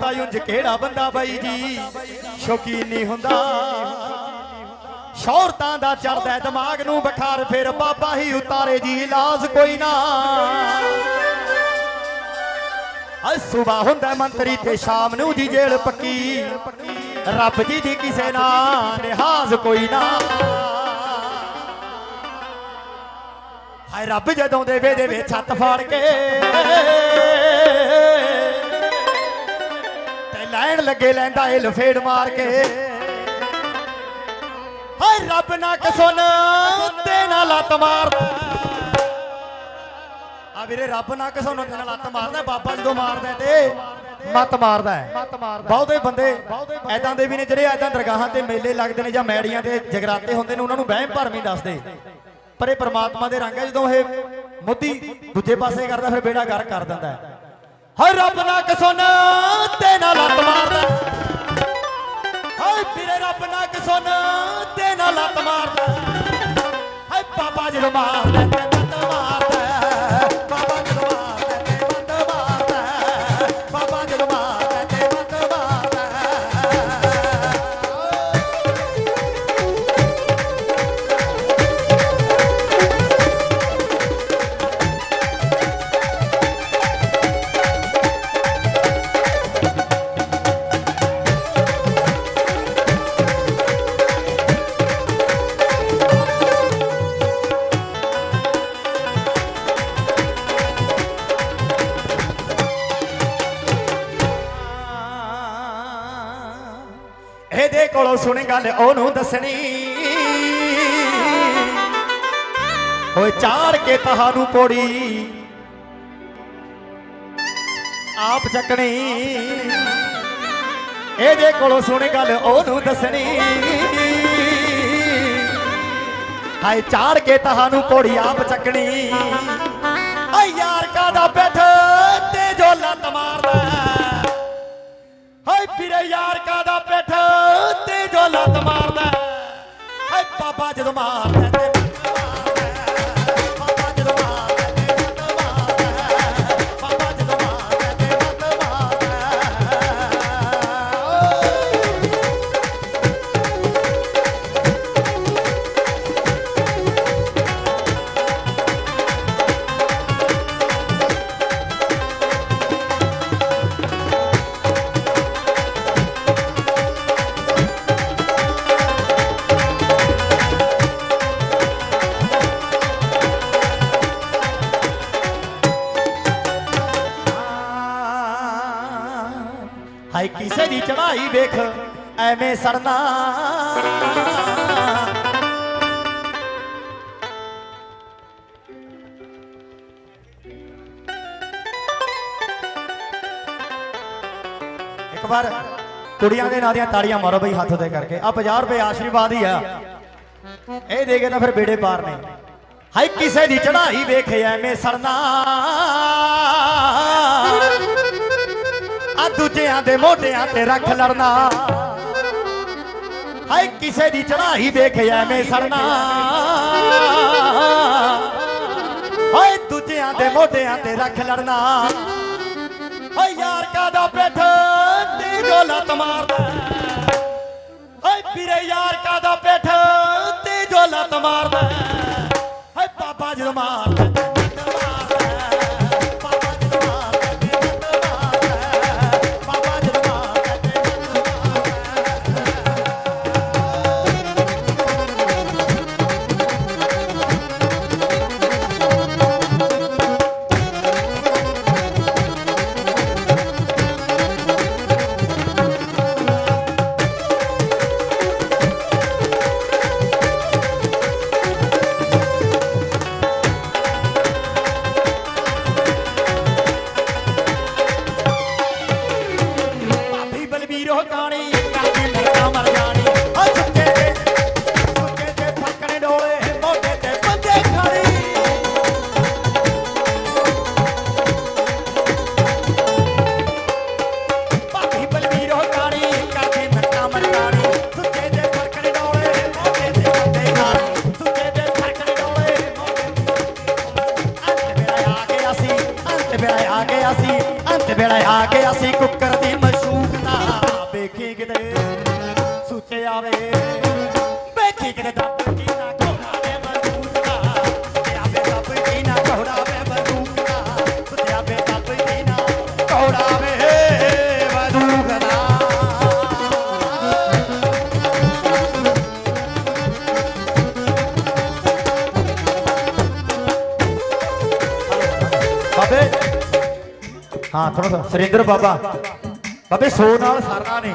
ਤਾਂ ਉਂਝ ਕਿਹੜਾ ਬੰਦਾ ਬਾਈ ਜੀ? ਸ਼ੌਕੀਨ ਨਹੀਂ ਹੁੰਦਾ। ਸ਼ੌਹਰਤਾਂ ਦਾ ਚੜਦਾ ਦਿਮਾਗ ਨੂੰ ਬਖਾਰ ਫਿਰ ਬਾਬਾ ਹੀ ਉਤਾਰੇ ਜੀ ਇਲਾਜ ਕੋਈ ਨਾ। ਅੱਜ ਸੁਬਾ ਹੁੰਦਾ ਮੰਤਰੀ ਤੇ ਸ਼ਾਮ ਨੂੰ ਜੀ ਜੇਲ ਪੱਕੀ। ਰੱਬ ਜੀ ਦੀ ਕਿਸੇ ਨਾਲ ਨਿਹਾਜ਼ ਕੋਈ ਨਾ। ਹਾਏ ਰੱਬ ਜਦੋਂ ਦੇਵੇ ਦੇਵੇ ਛੱਤ ਫਾੜ ਕੇ ਲੈਣ ਲੱਗੇ ਲੈਂਦਾ ਇਹ ਲਫੇੜ ਮਾਰ ਕੇ। ਹਾਏ ਰੱਬ ਨਾ ਕਸੁਣ ਤੇ ਨਾ ਲੱਤ ਮਾਰਦਾ ਆ ਵੀਰੇ ਰੱਬ ਨਾ ਕਸੁਣ ਤੇ ਨਾ ਲੱਤ ਮਾਰਦਾ ਬਾਬਾ ਜਦੋਂ ਮਾਰਦਾ ਤੇ ਮੱਤ ਮਾਰਦਾ ਹੈ। ਬਹੁਤੇ ਬੰਦੇ ਐਦਾਂ ਦੇ ਵੀ ਨੇ ਜਿਹੜੇ ਐਦਾਂ ਦਰਗਾਹਾਂ ਤੇ ਮੇਲੇ ਲੱਗਦੇ ਨੇ ਜਾਂ ਮੈੜੀਆਂ ਤੇ ਜਗਰਾਤੇ ਹੁੰਦੇ ਨੇ ਉਹਨਾਂ ਨੂੰ ਵਹਿਮ ਭਰਮ ਹੀ ਦੱਸਦੇ। ਪਰ ਇਹ ਪ੍ਰਮਾਤਮਾ ਦੇ ਰੰਗ ਹੈ ਜਦੋਂ ਇਹ ਮੁੱਦੀ ਦੂਜੇ ਪਾਸੇ ਕਰਦਾ ਫਿਰ ਬੇੜਾ ਗਰ ਕਰ ਦਿੰਦਾ ਹੈ। ਹਰ ਰੱਬ ਨਾ ਕਸੁਣ ਤੇ ਨਾ ਲੱਤ ਮਾਰਦਾ। ਹਾਏ ਵੀਰੇ ਰੱਬ ਨਾ ਕਸੁਣ ਤੇ ਨਾ ਲੱਤ ਮਾਰਦਾ। ਹਾਏ ਬਾਬਾ ਜਦੋਂ ਮਾਰਦਾ ਸੁਣੀ ਗੱਲ ਉਹਨੂੰ ਦੱਸਣੀ। ਓਏ ਚਾੜ ਕੇ ਤਹਾਨੂੰ ਪੋੜੀ। ਆਪ ਚੱਕਣੀ। ਇਹਦੇ ਕੋਲੋਂ ਸੁਣੀ ਗੱਲ ਉਹਨੂੰ ਦੱਸਣੀ। ਹਾਏ ਚਾਰ ਕੇ ਤਹਾਨੂੰ ਪੋੜੀ ਆਪ ਚੱਕਣੀ। ਓ ਯਾਰ ਕਾਦਾ ਬੈਠ ਤੇ ਜੋ ਲੱਤ ਮਾਰਦਾ ਹਾਏ ਵੀਰੇ ਯਾਰ ਕਾਦਾ ਪਿੱਠ ਤੇ ਜੋ ਲੱਤ ਮਾਰਦਾ ਹਾਏ ਬਾਬਾ ਜਦੋਂ ਮਾਰਦਾ ਕਿਸੇ ਦੀ ਚੜਾਈ ਵੇਖ, ਐਵੇਂ ਸੜਨਾ। ਇੱਕ ਵਾਰ ਕੁੜੀਆਂ ਦੇ ਨਾਂ ਦੀਆਂ ਤਾੜੀਆਂ ਮਾਰੋ ਬਈ ਹੱਥ ਤੇ ਕਰਕੇ। ਆ 50 ਰੁਪਏ ਆਸ਼ੀਰਵਾਦ ਹੀ ਆ। ਇਹ ਦੇ ਕੇ ਤਾਂ ਫਿਰ ਬੇੜੇ ਪਾਰ ਨੇ ਹਾਏ, ਕਿਸੇ ਦੀ ਚੜਾਈ ਵੇਖ, ਐਵੇਂ ਸਰਨਾ ਆ ਦੂਜਿਆਂ ਦੇ ਮੋਢਿਆਂ ਤੇ ਰੱਖ ਲੜਨਾ। ਹਾਏ, ਕਿਸੇ ਦੀ ਚੜਾਈ ਵੇਖ ਐਵੇਂ ਸੜਨਾ। ਹਾਏ, ਦੂਜਿਆਂ ਦੇ ਮੋਢਿਆਂ ਤੇ ਰੱਖ ਲੜਨਾ। ਹਾਏ, ਯਾਰ ਕਾਦਾ ਬੈਠ ਤੇ ਜੋ ਲੱਤ ਮਾਰਦਾ ਹਾਏ, ਵੀਰੇ, ਯਾਰ ਕਾਦਾ ਬੈਠ ਤੇ ਜੋ ਲੱਤ ਮਾਰਦਾ ਹਾਏ, ਬਾਬਾ ਜਦੋਂ ਮਾਰਦਾ। ਹਾਂ ਥੋੜਾ ਸਾ। ਸਰਿੰਦਰ ਬਾਬਾ। ਬਾਬੇ, ਸੋ ਨਾਲ ਸਰਨਾ ਨਹੀਂ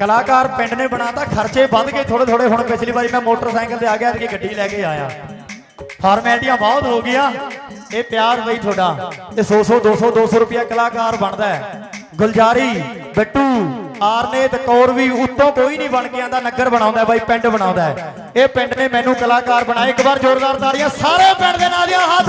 ਕਲਾਕਾਰ ਪਿੰਡ ਨੇ ਬਣਾਤਾ, ਖਰਚੇ ਵੱਧ ਗਏ ਥੋੜੇ ਥੋੜੇ ਹੁਣ ਪਿਛਲੀ ਵਾਰੀ ਮੈਂ ਮੋਟਰਸਾਈਕਲ ਤੇ ਆ ਗਿਆ ਕਿ ਗੱਡੀ ਲੈ ਕੇ ਆਇਆ। ਫਾਰਮੈਲਟੀਆਂ ਬਹੁਤ ਹੋ ਗਈਆਂ। ਇਹ ਪਿਆਰ ਬਈ ਤੁਹਾਡਾ। ਤੇ 100 100 200 200 ਰੁਪਿਆ ਕਲਾਕਾਰ ਬਣਦਾ ਹੈ। ਗੁਲਜ਼ਾਰੀ, ਬੱਟੂ, ਆਰਨੇਤ ਕੌਰ ਵੀ ਉੱਤੋਂ ਕੋਈ ਨਹੀਂ ਬਣ ਕੇ ਆਂਦਾ ਨਗਰ ਬਣਾਉਂਦਾ, ਬਾਈ ਪਿੰਡ ਬਣਾਉਂਦਾ ਇਹ ਪਿੰਡ ਨੇ ਮੈਨੂੰ ਕਲਾਕਾਰ ਬਣਾਇਆ ਇੱਕ ਵਾਰ ਜ਼ੋਰਦਾਰ ਤਾੜੀਆਂ, ਸਾਰੇ ਪਿੰਡ ਦੇ ਨਾਲ ਦੀਆਂ ਹੱਥ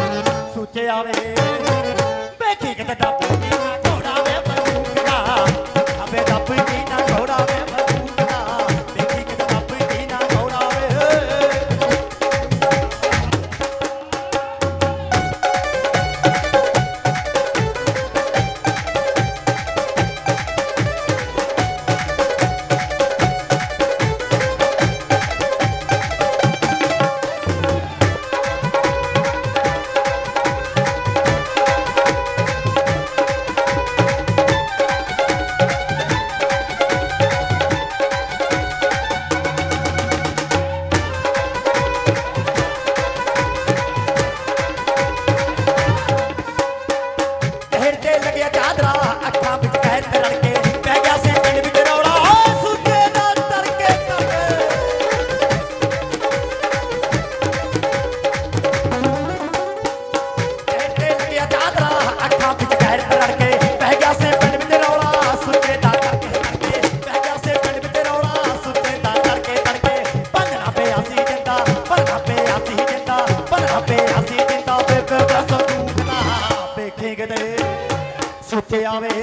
কে আরে যাবে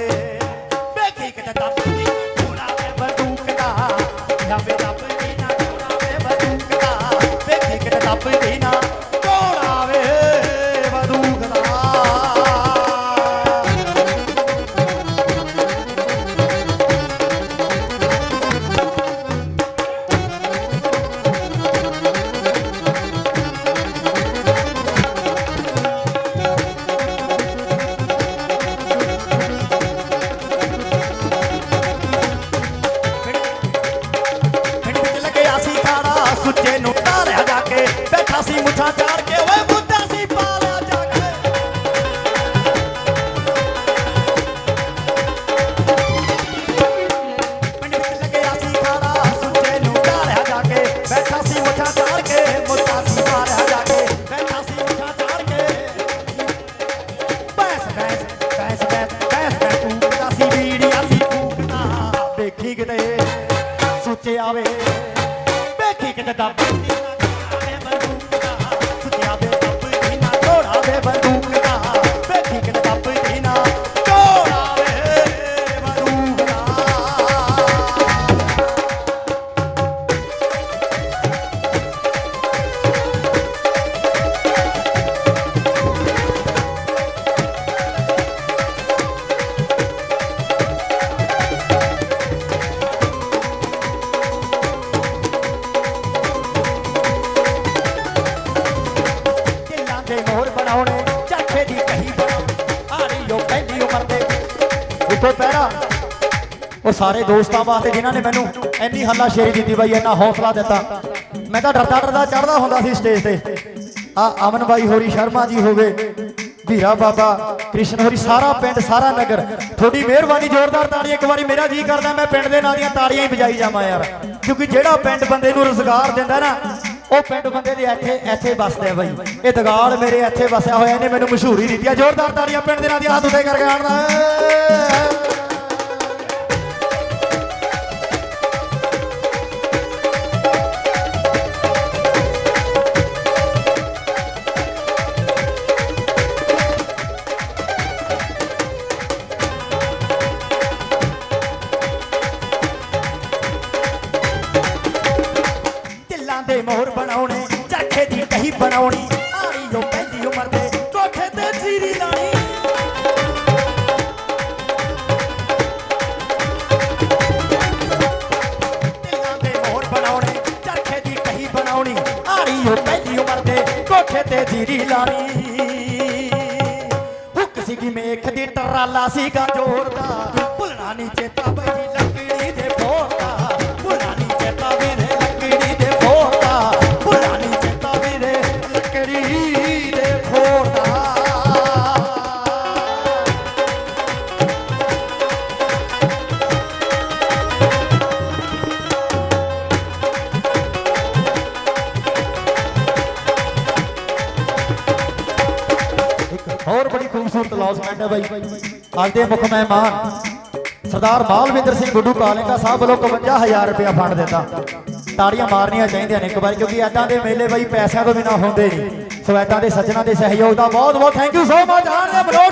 দাবি ਇੱਥੇ ਪਹਿਣਾ ਉਹ ਸਾਰੇ ਦੋਸਤਾਂ ਵਾਸਤੇ ਜਿਨ੍ਹਾਂ ਨੇ ਮੈਨੂੰ ਇੰਨੀ ਹੱਲਾ ਦਿੱਤੀ ਬਾਈ, ਇੰਨਾ ਹੌਸਲਾ ਦਿੱਤਾ। ਮੈਂ ਤਾਂ ਡਰਦਾ ਡਰਦਾ ਚੜਦਾ ਹੁੰਦਾ ਸੀ ਸਟੇਜ ਤੇ। ਆ ਅਮਨ ਬਾਈ ਹੋਰੀ, ਸ਼ਰਮਾ ਜੀ ਹੋਵੇ, ਧੀਰਾ ਬਾਬਾ, ਕ੍ਰਿਸ਼ਨ ਹੋਰੀ, ਸਾਰਾ ਪਿੰਡ, ਸਾਰਾ ਨਗਰ। ਤੁਹਾਡੀ ਮਿਹਰਬਾਨੀ ਜ਼ੋਰਦਾਰ ਤਾੜੀ, ਇੱਕ ਵਾਰੀ ਮੇਰਾ ਜੀ ਕਰਦਾ, ਮੈਂ ਪਿੰਡ ਦੇ ਨਾਂ ਦੀਆਂ ਤਾੜੀਆਂ ਹੀ ਵਜਾਈ ਜਾਵਾਂ ਯਾਰ। ਕਿਉਂਕਿ ਜਿਹੜਾ ਪਿੰਡ ਬੰਦੇ ਨੂੰ ਰੁਜ਼ਗਾਰ ਦਿੰਦਾ ਨਾ, ਉਹ ਪਿੰਡ ਬੰਦੇ ਦੇ ਇੱਥੇ ਇੱਥੇ ਵਸਦੇ ਬਾਈ। ਇਹ ਦਗਾਲ ਮੇਰੇ ਇੱਥੇ ਵਸਿਆ ਹੋਇਆ, ਇਹਨੇ ਮੈਨੂੰ ਮਸ਼ਹੂਰੀ ਦਿੱਤੀ ਜ਼ੋਰਦਾਰ ਤਾੜੀਆਂ ਪਿੰਡ ਦੇ ਨਾਂ ਦੀਆਂ ਹੱਥ ਉੱਤੇ ਕਰਕੇ ਆਣਦਾ ਦਿਲਾਂ ਮੋਹਰ ਬਣਾਉਣੇ, ਚਰਖੇ ਦੀ ਕਹੀ ਬਣਾਉਣੀ। ਆਣੀ ਉਹ ਪਹਿਲੀ ਉਮਰ ਦੇ ਕੋਠੇ ਤੇ ਜੀਰੀ ਲਾਣੀ। ਦਿਲਾਂ ਕੋਠੇ ਤੇ ਜੀਰੀ ਲਾਣੀ। ਹੁੱਕ ਸੀਗੀ ਮੇਖ ਦੀ, ਟਰਾਲਾ ਸੀਗਾ ਜੋਰ ਦਾ ਭੁੱਲਣਾ ਨਹੀਂ ਚੇਤਾ ਬਈ ਲੱਕੜੀ ਦੇ ਫੋੜਦਾ ਭੁੱਲਣਾ ਖੂਬਸੂਰਤ ਬਾਈ। ਅੱਜ ਦੇ ਮੁੱਖ ਮਹਿਮਾਨ, ਸਰਦਾਰ ਮਾਲਵਿੰਦਰ ਸਿੰਘ ਗੁੱਡੂ ਕਾਲੇਕਾ ਸਾਹਿਬ ਵੱਲੋਂ 51000 ਰੁਪਇਆ ਫੰਡ ਦਿੱਤਾ। ਤਾੜੀਆਂ ਮਾਰਨੀਆਂ ਚਾਹੀਦੀਆਂ ਨੇ ਇੱਕ ਵਾਰ, ਕਿਉਂਕਿ ਐਦਾਂ ਦੇ ਮੇਲੇ ਬਾਈ ਪੈਸਿਆਂ ਤੋਂ ਬਿਨਾ ਹੁੰਦੇ ਨਹੀਂ। ਸੋ ਐਦਾਂ ਦੇ ਸੱਜਣਾ ਦੇ ਸਹਿਯੋਗ ਦਾ ਬਹੁਤ ਬਹੁਤ ਥੈਂਕ ਯੂ ਸੋ ਮਚ ਆਣ ਦੇ ਮਨੋਜ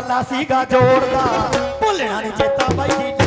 ਮੇਖ ਸੀਗਾ ਜੋੜਦਾ। ਭੁੱਲਣਾ ਨਹੀਂ ਚੇਤਾ ਬਾਈ ਜੀ